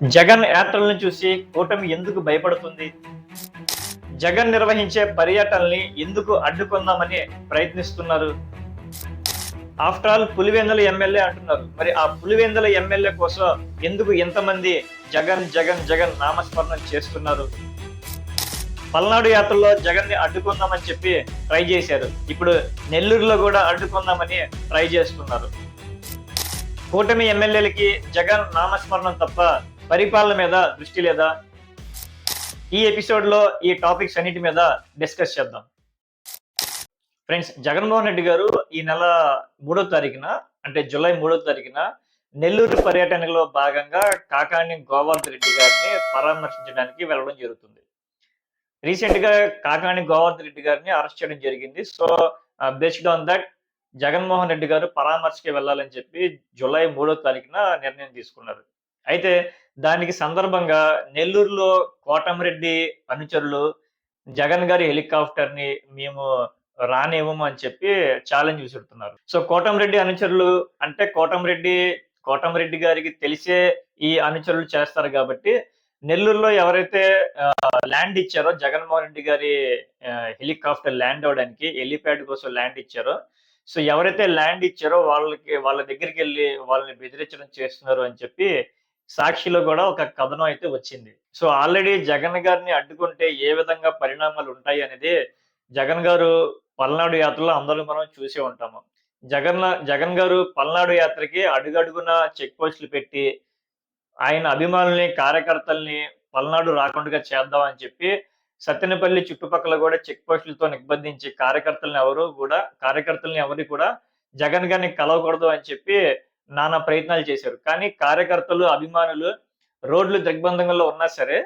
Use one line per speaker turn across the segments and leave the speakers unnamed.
జగన్ యాత్రలను చూసి కూటమి ఎందుకు భయపడుతుంది? జగన్ నిర్వహించే పర్యటనల్ని ఎందుకు అడ్డుకుందామని ప్రయత్నిస్తున్నారు? ఆఫ్టర్ ఆల్ పులివెందుల ఎమ్మెల్యే అంటున్నారు. మరి ఆ పులివెందుల ఎమ్మెల్యే కోసం ఎందుకు ఎంతమంది జగన్ జగన్ జగన్ నామస్మరణం చేస్తున్నారు? పల్నాడు యాత్రలో జగన్ని అడ్డుకుందామని చెప్పి ట్రై చేశారు. ఇప్పుడు నెల్లూరులో కూడా అడ్డుకుందామని ట్రై చేస్తున్నారు. కూటమి ఎమ్మెల్యేలకి జగన్ నామస్మరణం తప్ప పరిపాలన మీద దృష్టి లేదా? ఈ ఎపిసోడ్లో ఈ టాపిక్స్ అన్నిటి మీద డిస్కస్ చేద్దాం. ఫ్రెండ్స్ జగన్మోహన్ రెడ్డి గారు ఈ నెల మూడో తారీఖున అంటే జూలై మూడో తారీఖున నెల్లూరు పర్యటనలో భాగంగా కాకాణి గోవర్ధన్ రెడ్డి గారిని పరామర్శించడానికి వెళ్ళడం జరుగుతుంది. రీసెంట్గా గోవర్ధన్ రెడ్డి గారిని అరెస్ట్ చేయడం జరిగింది. So based on that Jaganmohan Reddy గారు పరామర్శకి వెళ్ళాలని చెప్పి జూలై మూడో తారీఖున నిర్ణయం తీసుకున్నారు. అయితే దానికి సందర్భంగా నెల్లూరులో కోటమిరెడ్డి అనుచరులు జగన్ గారి హెలికాప్టర్ని మేము రానివ్వము అని చెప్పి ఛాలెంజ్ విసురుతున్నారు. సో కోటమిరెడ్డి అనుచరులు అంటే కోటమిరెడ్డి కోటమిరెడ్డి గారికి తెలిసే ఈ అనుచరులు చేస్తారు కాబట్టి నెల్లూరులో ఎవరైతే ల్యాండ్ ఇచ్చారో జగన్మోహన్ రెడ్డి గారి హెలికాప్టర్ ల్యాండ్ అవడానికి హెలిప్యాడ్ కోసం ల్యాండ్ ఇచ్చారో సో ఎవరైతే ల్యాండ్ ఇచ్చారో వాళ్ళకి వాళ్ళ దగ్గరికి వెళ్ళి వాళ్ళని బెదిరించడం చేస్తున్నారు అని చెప్పి సాక్షిలో కూడా ఒక కథనం అయితే వచ్చింది. సో ఆల్రెడీ జగన్ గారిని అడ్డుకుంటే ఏ విధంగా పరిణామాలు ఉంటాయి అనేది జగన్ గారు పల్నాడు యాత్రలో అందరూ మనం చూసే ఉంటాము. జగన్ జగన్ గారు పల్నాడు యాత్రకి అడుగడుగున చెక్ పోస్టులు పెట్టి ఆయన అభిమానుల్ని కార్యకర్తల్ని పల్నాడు రాకుండా చేద్దామని చెప్పి సత్తెనపల్లి చుట్టుపక్కల కూడా చెక్ పోస్టులతో నిర్బంధించి కార్యకర్తలను ఎవరు కూడా కార్యకర్తల్ని ఎవరు కూడా జగన్ గారిని కలవకూడదు అని చెప్పి నానా ప్రయత్నాలు చేశారు. కానీ కార్యకర్తలు అభిమానులు రోడ్లు దిగ్బంధంలో ఉన్నా సరే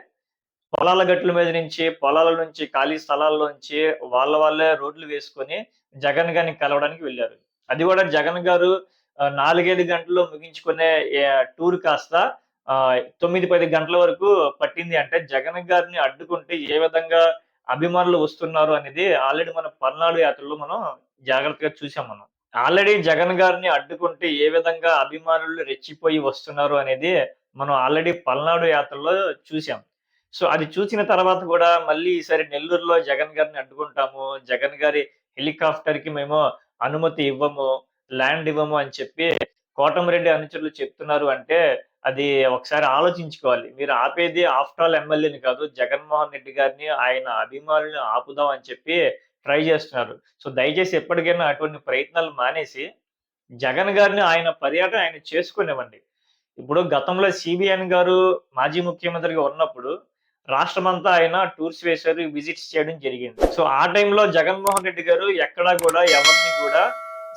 పొలాల గట్ల మీద నుంచి పొలాల నుంచి ఖాళీ స్థలాల్లోంచి నుంచి వాళ్ళ వాళ్ళే రోడ్లు వేసుకొని జగన్ గారిని కలవడానికి వెళ్ళారు. అది కూడా జగన్ గారు నాలుగైదు గంటల్లో ముగించుకునే టూర్ కాస్త తొమ్మిది పది గంటల వరకు పట్టింది అంటే జగన్ గారిని అడ్డుకుంటే ఏ విధంగా అభిమానులు వస్తున్నారు అనేది ఆల్రెడీ మన పల్నాడు యాత్రలో మనం జాగ్రత్తగా చూసాం మనం. ఆల్రెడీ జగన్ గారిని అడ్డుకుంటే ఏ విధంగా అభిమానులు రెచ్చిపోయి వస్తున్నారు అనేది మనం ఆల్రెడీ పల్నాడు యాత్రలో చూసాం సో అది చూసిన తర్వాత కూడా మళ్ళీ ఈసారి నెల్లూరులో జగన్ గారిని అడ్డుకుంటాము జగన్ గారి హెలికాప్టర్కి మేము అనుమతి ఇవ్వము ల్యాండ్ ఇవ్వము అని చెప్పి కోటమిరెడ్డి అనుచరులు చెప్తున్నారు అంటే అది ఒకసారి ఆలోచించుకోవాలి. మీరు ఆపేది ఆఫ్టర్ ఆల్ ఎమ్మెల్యేని కాదు జగన్మోహన్ రెడ్డి గారిని ఆయన అభిమానులను ఆపుదాం అని చెప్పి ట్రై చేస్తున్నారు. సో దయచేసి ఎప్పటికైనా అటువంటి ప్రయత్నాలు మానేసి జగన్ గారిని ఆయన పర్యటన ఆయన చేసుకునేవ్వండి. ఇప్పుడు గతంలో సిబిఎన్ గారు మాజీ ముఖ్యమంత్రిగా ఉన్నప్పుడు రాష్ట్రమంతా ఆయన టూర్స్ వేశారు విజిట్స్ చేయడం జరిగింది. సో ఆ టైంలో జగన్మోహన్ రెడ్డి గారు ఎక్కడా కూడా ఎవరిని కూడా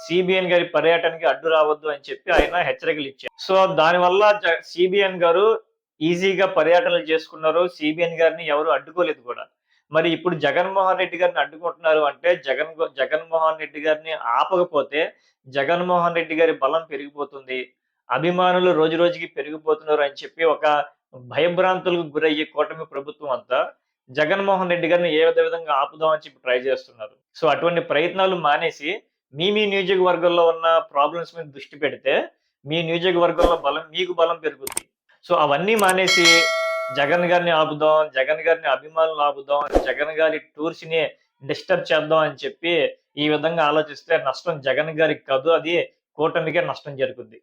సిబిఎన్ గారి పర్యటనకి అడ్డు రావద్దు అని చెప్పి ఆయన హెచ్చరికలు ఇచ్చారు. సో దానివల్ల సిబిఎన్ గారు ఈజీగా పర్యటనలు చేసుకున్నారు. సిబిఎన్ గారిని ఎవరు అడ్డుకోలేదు కూడా. మరి ఇప్పుడు జగన్మోహన్ రెడ్డి గారిని అడ్డుకుంటున్నారు అంటే జగన్ జగన్మోహన్ రెడ్డి గారిని ఆపకపోతే జగన్మోహన్ రెడ్డి గారి బలం పెరిగిపోతుంది. అభిమానులు రోజు రోజుకి పెరిగిపోతున్నారు అని చెప్పి ఒక భయభ్రాంతులకు గురయ్యే కూటమి ప్రభుత్వం అంతా జగన్మోహన్ రెడ్డి గారిని ఏ విధ విధంగా ఆపుదామని చెప్పి ట్రై చేస్తున్నారు. సో అటువంటి ప్రయత్నాలు మానేసి మీ మీ నియోజకవర్గంలో ఉన్న ప్రాబ్లమ్స్ మీద దృష్టి పెడితే మీ నియోజకవర్గంలో బలం మీకు బలం పెరుగుతుంది సో అవన్నీ మానేసి జగన్ గారిని ఆపుదాం జగన్ గారిని అభిమానులు ఆపుదాం జగన్ గారి టూర్స్ని డిస్టర్బ్ చేద్దాం అని చెప్పి ఈ విధంగా ఆలోచిస్తే నష్టం జగన్ గారికి కాదు అది కూటమికే నష్టం జరుగుద్ది.